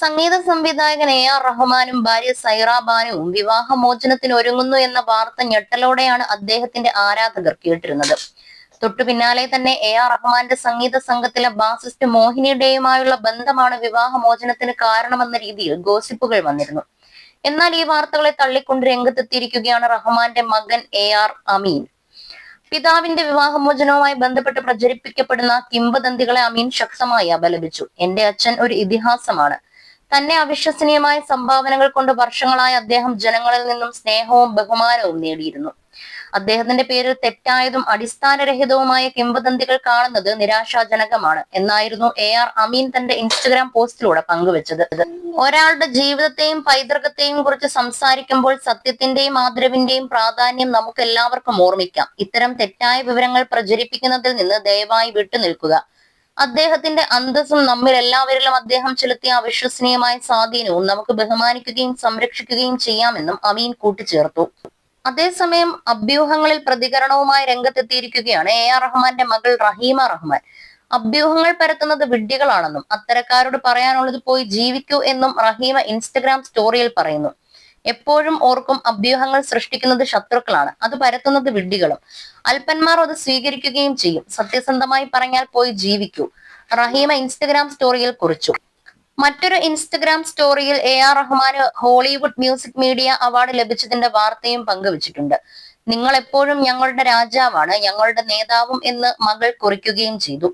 സംഗീത സംവിധായകൻ A R റഹ്മാനും ഭാര്യ സൈറ ബാനുവും വിവാഹമോചനത്തിന് ഒരുങ്ങുന്നു എന്ന വാർത്ത ഞെട്ടലോടെയാണ് അദ്ദേഹത്തിന്റെ ആരാധകർ കേട്ടിരുന്നത്. തൊട്ടു പിന്നാലെ തന്നെ എ ആർ റഹ്മാന്റെ സംഗീത സംഘത്തിലെ ബാസിസ്റ്റ് മോഹിനിയുടെയുമായുള്ള ബന്ധമാണ് വിവാഹമോചനത്തിന് കാരണമെന്ന രീതിയിൽ ഗോസിപ്പുകൾ വന്നിരുന്നു. എന്നാൽ ഈ വാർത്തകളെ തള്ളിക്കൊണ്ട് രംഗത്തെത്തിയിരിക്കുകയാണ് റഹ്മാന്റെ മകൻ എ ആർ അമീൻ. പിതാവിന്റെ വിവാഹമോചനവുമായി ബന്ധപ്പെട്ട് പ്രചരിപ്പിക്കപ്പെടുന്ന കിംവദന്തികളെ അമീൻ ശക്തമായി അപലപിച്ചു. എന്റെ അച്ഛൻ ഒരു ഇതിഹാസമാണ്. തന്നെ അവിശ്വസനീയമായ സംഭാവനകൾ കൊണ്ട് വർഷങ്ങളായി അദ്ദേഹം ജനങ്ങളിൽ നിന്നും സ്നേഹവും ബഹുമാനവും നേടിയിരുന്നു. അദ്ദേഹത്തിന്റെ പേരിൽ തെറ്റായതും അടിസ്ഥാനരഹിതവുമായ കിംവദന്തികൾ കാണുന്നത് നിരാശാജനകമാണ് എന്നായിരുന്നു എ ആർ അമീൻ തന്റെ ഇൻസ്റ്റഗ്രാം പോസ്റ്റിലൂടെ പങ്കുവച്ചത്. ഒരാളുടെ ജീവിതത്തെയും പൈതൃകത്തെയും കുറിച്ച് സംസാരിക്കുമ്പോൾ സത്യത്തിന്റെയും ആദരവിന്റെയും പ്രാധാന്യം നമുക്ക് എല്ലാവർക്കും ഓർമ്മിക്കാം. ഇത്തരം തെറ്റായ വിവരങ്ങൾ പ്രചരിപ്പിക്കുന്നതിൽ നിന്ന് ദയവായി വിട്ടുനിൽക്കുക. അദ്ദേഹത്തിന്റെ അന്തസ്സും നമ്മിൽ എല്ലാവരിലും അദ്ദേഹം ചെലുത്തിയ അവിശ്വസനീയമായ സ്വാധീനവും നമുക്ക് ബഹുമാനിക്കുകയും സംരക്ഷിക്കുകയും ചെയ്യാമെന്നും അമീൻ കൂട്ടിച്ചേർത്തു. അതേസമയം അഭ്യൂഹങ്ങളിൽ പ്രതികരണവുമായി രംഗത്തെത്തിയിരിക്കുകയാണ് എ ആർ റഹ്മാന്റെ മകൾ റഹീമ റഹ്മാൻ. അഭ്യൂഹങ്ങൾ പരത്തുന്നത് വിഡ്ഢികളാണെന്നും അത്തരക്കാരോട് പറയാനുള്ളത് പോയി ജീവിക്കൂ എന്നും റഹീമ ഇൻസ്റ്റഗ്രാം സ്റ്റോറിയിൽ പറയുന്നു. എപ്പോഴും ഓർക്കും അഭ്യൂഹങ്ങൾ സൃഷ്ടിക്കുന്നത് ശത്രുക്കളാണ്. അത് പരത്തുന്നത് വിഡ്ഢികളും. അല്പന്മാർ അത് സ്വീകരിക്കുകയും ചെയ്യും. സത്യസന്ധമായി പറഞ്ഞാൽ പോയി ജീവിക്കൂ. റഹീമ ഇൻസ്റ്റഗ്രാം സ്റ്റോറിയിൽ കുറിച്ചു. മറ്റൊരു ഇൻസ്റ്റഗ്രാം സ്റ്റോറിയിൽ എ ആർ റഹ്മാന് ഹോളിവുഡ് മ്യൂസിക് മീഡിയ അവാർഡ് ലഭിച്ചതിന്റെ വാർത്തയും പങ്കുവച്ചിട്ടുണ്ട്. നിങ്ങൾ എപ്പോഴും ഞങ്ങളുടെ രാജാവാണ് ഞങ്ങളുടെ നേതാവും എന്ന് മകൾ കുറിക്കുകയും ചെയ്തു.